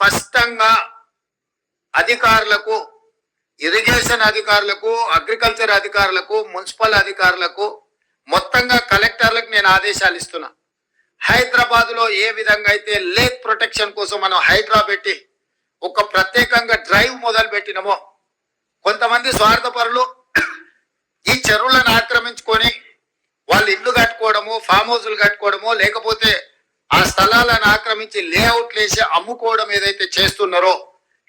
స్పష్టంగా అధికారులకు ఇరిగేషన్ అధికారులకు అగ్రికల్చర్ అధికారులకు మున్సిపల్ అధికారులకు మొత్తంగా కలెక్టర్లకు నేను ఆదేశాలు ఇస్తున్నా. హైదరాబాద్లో ఏ విధంగా అయితే లేక్ ప్రొటెక్షన్ కోసం మనం హైడ్రా పెట్టి ఒక ప్రత్యేకంగా డ్రైవ్ మొదలు పెట్టినమో కొంతమంది స్వార్థపరులు ఈ చెరువులను ఆక్రమించుకొని వాళ్ళు ఇల్లు కట్టుకోవడము ఫామ్ హౌస్లు కట్టుకోవడము లేకపోతే స్థలాలను ఆక్రమించి లేఅవుట్లు వేసి అమ్ముకోవడం ఏదైతే చేస్తున్నారో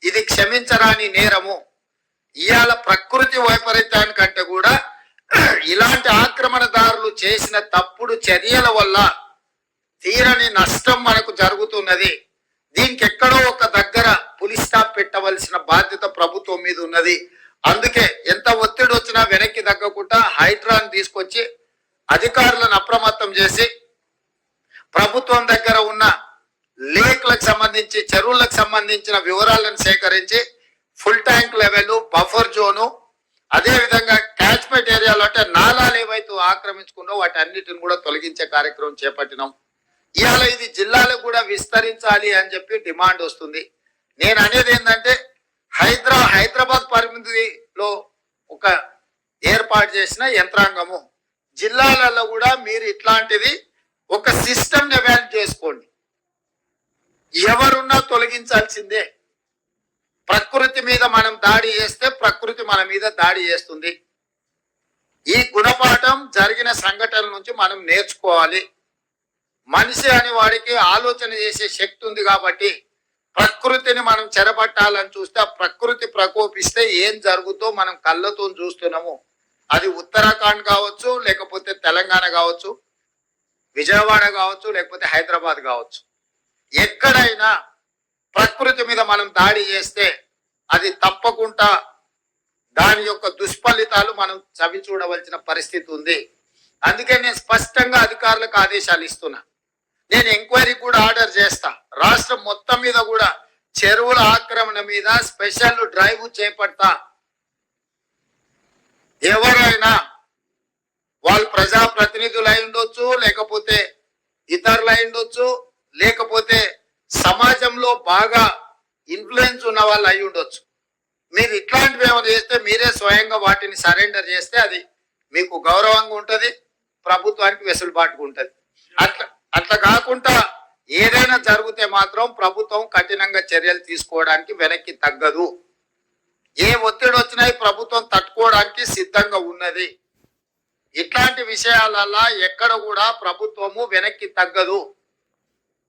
ఇది క్షమించరాని నేరము. ఇవాళ ప్రకృతి వైపరీత్యానికంటే కూడా ఇలాంటి ఆక్రమణదారులు చేసిన తప్పుడు చర్యల వల్ల తీరని నష్టం మనకు జరుగుతున్నది. దీనికి ఎక్కడో ఒక దగ్గర పులి స్టాప్ పెట్టవలసిన బాధ్యత ప్రభుత్వం మీద ఉన్నది. అందుకే ఎంత ఒత్తిడి వచ్చినా వెనక్కి తగ్గకుండా హైడ్రాన్ తీసుకొచ్చి అధికారులను అప్రమత్తం చేసి ప్రభుత్వం దగ్గర ఉన్న సంబంధించి చెరువులకు సంబంధించిన వివరాలను సేకరించి full tank level buffer zone అదే విధంగా క్యాచ్మెంట్ ఏరియాలో అంటే నాలాలు ఏవైతే ఆక్రమించుకున్నో వాటి అన్నిటిని కూడా తొలగించే కార్యక్రమం చేపట్టినాం. ఇవాళ ఇది జిల్లాలకు కూడా విస్తరించాలి అని చెప్పి డిమాండ్ వస్తుంది. నేను అనేది ఏంటంటే హైదరా హైదరాబాద్ పరిమితిలో ఒక ఏర్పాటు చేసిన యంత్రాంగము. జిల్లాలలో కూడా మీరు ఇట్లాంటిది ఒక సిస్టమ్ డెవలప్ చేసుకోండి. ఎవరున్నా తొలగించాల్సిందే. ప్రకృతి మీద మనం దాడి చేస్తే ప్రకృతి మన మీద దాడి చేస్తుంది. ఈ గుణపాఠం జరిగిన సంఘటనల నుంచి మనం నేర్చుకోవాలి. మనిషి అని వాడికి ఆలోచన చేసే శక్తి ఉంది కాబట్టి ప్రకృతిని మనం చెరపట్టాలని చూస్తే ఆ ప్రకృతి ప్రకోపిస్తే ఏం జరుగుతో మనం కళ్ళతో చూస్తున్నాము. అది ఉత్తరాఖండ్ కావచ్చు లేకపోతే తెలంగాణ కావచ్చు విజయవాడ కావచ్చు లేకపోతే హైదరాబాద్ కావచ్చు. ఎక్కడైనా ప్రకృతి మీద మనం దాడి చేస్తే అది తప్పకుండా దాని యొక్క దుష్ఫలితాలు మనం చవి చూడవలసిన పరిస్థితి ఉంది. అందుకే నేను స్పష్టంగా అధికారులకు ఆదేశాలు ఇస్తున్నా. నేను ఎంక్వైరీ కూడా ఆర్డర్ చేస్తా. రాష్ట్రం మొత్తం మీద కూడా చెరువుల ఆక్రమణ మీద స్పెషల్ డ్రైవ్ చేపడతా. ఎవరైనా వాళ్ళు ప్రజాప్రతినిధులు అయి ఉండొచ్చు లేకపోతే ఇతరులు అయి ఉండొచ్చు లేకపోతే సమాజంలో బాగా ఇన్ఫ్లుయెన్స్ ఉన్న వాళ్ళు అయి ఉండొచ్చు. మీరు ఇట్లాంటివి ఏమైనా చేస్తే మీరే స్వయంగా వాటిని సరెండర్ చేస్తే అది మీకు గౌరవంగా ఉంటుంది ప్రభుత్వానికి వెసులుబాటుగా ఉంటుంది. అట్లా అట్లా కాకుండా ఏదైనా జరిగితే మాత్రం ప్రభుత్వం కఠినంగా చర్యలు తీసుకోవడానికి వెనక్కి తగ్గదు. ఏ ఒత్తిడి వచ్చినా ప్రభుత్వం తట్టుకోవడానికి సిద్ధంగా ఉన్నది. ఇట్లాంటి విషయాలల్లా ఎక్కడ కూడా ప్రభుత్వము వెనక్కి తగ్గదు.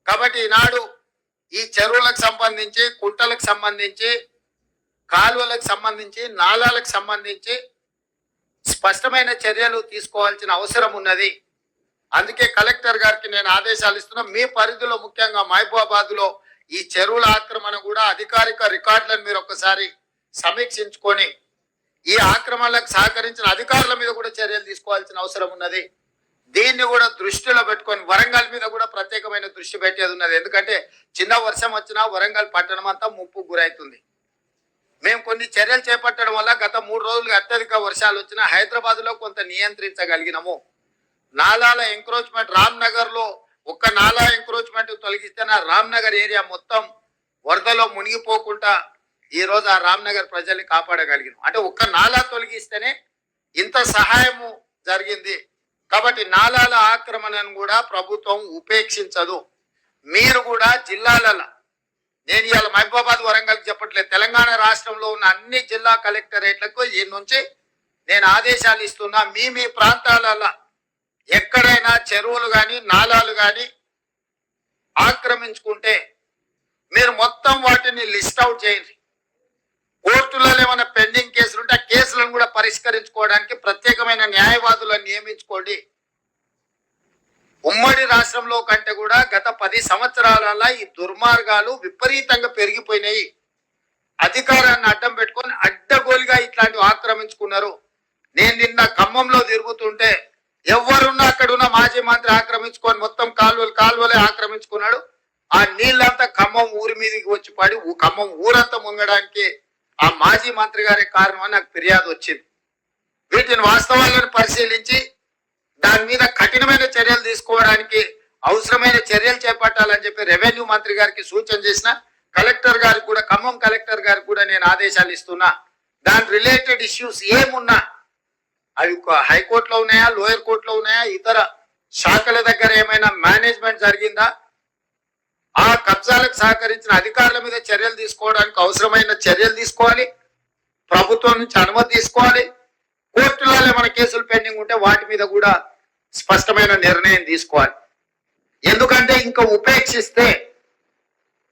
కాబట్టి ఈనాడు ఈ చెరువులకు సంబంధించి కుంటలకు సంబంధించి కాలువలకు సంబంధించి నాళాలకు సంబంధించి స్పష్టమైన చర్యలు తీసుకోవాల్సిన అవసరం ఉన్నది. అందుకే కలెక్టర్ గారికి నేను ఆదేశాలు ఇస్తున్నా. మీ పరిధిలో ముఖ్యంగా మహబూబాబాద్లో ఈ చెరువుల ఆక్రమణ కూడా అధికారిక రికార్డులను మీరు ఒకసారి సమీక్షించుకొని ఈ ఆక్రమణలకు సహకరించిన అధికారుల మీద కూడా చర్యలు తీసుకోవాల్సిన అవసరం ఉన్నది. దీన్ని కూడా దృష్టిలో పెట్టుకొని వరంగల్ మీద కూడా ప్రత్యేకమైన దృష్టి పెట్టేది ఉన్నది. ఎందుకంటే చిన్న వర్షం వచ్చినా వరంగల్ పట్టణం అంతా ముప్పు గురవుతుంది మేము కొన్ని చర్యలు చేపట్టడం వల్ల గత మూడు రోజులుగా అత్యధిక వర్షాలు వచ్చినా హైదరాబాద్లో కొంత నియంత్రించగలిగినాము. నాలాల ఎంక్రోచ్మెంట్ రామ్ నగర్లో ఒక్క నాలా ఎంక్రోచ్మెంట్ తొలగిస్తే నా రామ్ నగర్ ఏరియా మొత్తం వరదలో మునిగిపోకుండా ఈ రోజు ఆ రామ్ నగర్ ప్రజల్ని కాపాడగలిగినాం. అంటే ఒక్క నాలా తొలగిస్తేనే ఇంత సహాయము జరిగింది. కాబట్టి నాలాల ఆక్రమణను కూడా ప్రభుత్వం ఉపేక్షించదు. మీరు కూడా జిల్లాలలో నేను ఇవాళ మహబూబాబాద్ వరంగల్ చెప్పట్లేదు తెలంగాణ రాష్ట్రంలో ఉన్న అన్ని జిల్లా కలెక్టరేట్లకు ఈ నుంచి నేను ఆదేశాలు ఇస్తున్నా మీ మీ ప్రాంతాలలో ఎక్కడైనా చెరువులు కానీ నాలాలు కానీ ఆక్రమించుకుంటే మీరు మొత్తం వాటిని లిస్ట్ అవుట్ చేయండి. కోర్టులలో ఏమైనా పెండింగ్ కేసులు ఉంటే ఆ కేసులను కూడా పరిష్కరించుకోవడానికి ప్రత్యేకమైన న్యాయవాదులను నియమించుకోండి. ఉమ్మడి రాష్ట్రంలో కంటే కూడా గత పది సంవత్సరాల ఈ దుర్మార్గాలు విపరీతంగా పెరిగిపోయినాయి. అధికారాన్ని అడ్డం పెట్టుకొని అడ్డగోలుగా ఇట్లాంటివి ఆక్రమించుకున్నారు. నేను నిన్న ఖమ్మంలో తిరుగుతుంటే ఎవరున్నా అక్కడ ఉన్న మాజీ మంత్రి ఆక్రమించుకొని మొత్తం కాలువలు కాలువలే ఆక్రమించుకున్నాడు. ఆ నీళ్ళంతా ఖమ్మం ఊరి మీదకి వచ్చి పడి ఖమ్మం ఊరంతా ముంగడానికి ఆ మాజీ మంత్రి గారి కారణం నాకు ఫిర్యాదు వచ్చింది. వీటిని వాస్తవాలను పరిశీలించి దాని మీద కఠినమైన చర్యలు తీసుకోవడానికి అవసరమైన చర్యలు చేపట్టాలని చెప్పి రెవెన్యూ మంత్రి గారికి సూచన చేసిన కలెక్టర్ గారికి కూడా ఖమ్మం కలెక్టర్ గారికి కూడా నేను ఆదేశాలు ఇస్తున్నా. దాని రిలేటెడ్ ఇష్యూస్ ఏమున్నా అవి హైకోర్టులో ఉన్నాయా లోయర్ కోర్టులో ఉన్నాయా ఇతర శాఖల దగ్గర ఏమైనా మేనేజ్మెంట్ జరిగిందా కబ్జాలకు సహకరించిన అధికారుల మీద చర్యలు తీసుకోవడానికి అవసరమైన చర్యలు తీసుకోవాలి. ప్రభుత్వం నుంచి అనుమతి తీసుకోవాలి. కోర్టులలో మన కేసులు పెండింగ్ ఉంటే వాటి మీద కూడా స్పష్టమైన నిర్ణయం తీసుకోవాలి. ఎందుకంటే ఇంకా ఉపేక్షిస్తే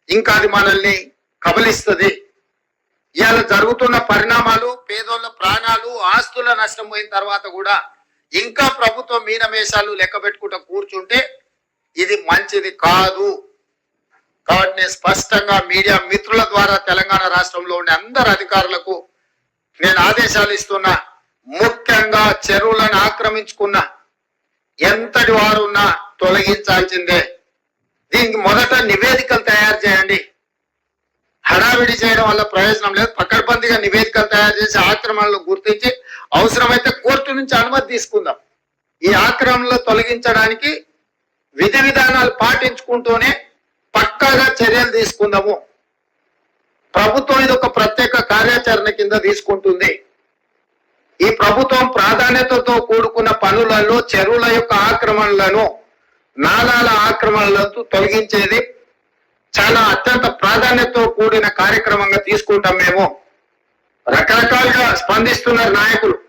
ఇంకా అది మనల్ని కబలిస్తుంది. ఇవాళ జరుగుతున్న పరిణామాలు పేదోళ్ళ ప్రాణాలు ఆస్తుల నష్టం పోయిన తర్వాత కూడా ఇంకా ప్రభుత్వం మీనమేషాలు లెక్క పెట్టుకుంటూ కూర్చుంటే ఇది మంచిది కాదు. కాబట్టి నేను స్పష్టంగా మీడియా మిత్రుల ద్వారా తెలంగాణ రాష్ట్రంలో ఉండే అందరు అధికారులకు నేను ఆదేశాలు ఇస్తున్నా. ముఖ్యంగా చెరువులను ఆక్రమించుకున్న ఎంతటి వారు ఉన్నా తొలగించాల్సిందే. దీనికి మొదట నివేదికలు తయారు చేయండి. హడావిడి చేయడం వల్ల ప్రయోజనం లేదు. పక్కడబందిగా నివేదికలు తయారు చేసి ఆక్రమణలు గుర్తించి అవసరమైతే కోర్టు నుంచి అనుమతి తీసుకుందాం. ఈ ఆక్రమణలు తొలగించడానికి విధి విధానాలు పాటించుకుంటూనే పక్కాగా చర్యలు తీసుకుందాము. ప్రభుత్వం ఇది ఒక ప్రత్యేక కార్యాచరణ కింద తీసుకుంటుంది. ఈ ప్రభుత్వం ప్రాధాన్యతతో కూడుకున్న పనులలో చెరువుల యొక్క ఆక్రమణలను నాలాల ఆక్రమణలను తొలగించేది చాలా అత్యంత ప్రాధాన్యతతో కూడిన కార్యక్రమంగా తీసుకుంటాం మేము. రకరకాలుగా స్పందిస్తున్నారు నాయకులు.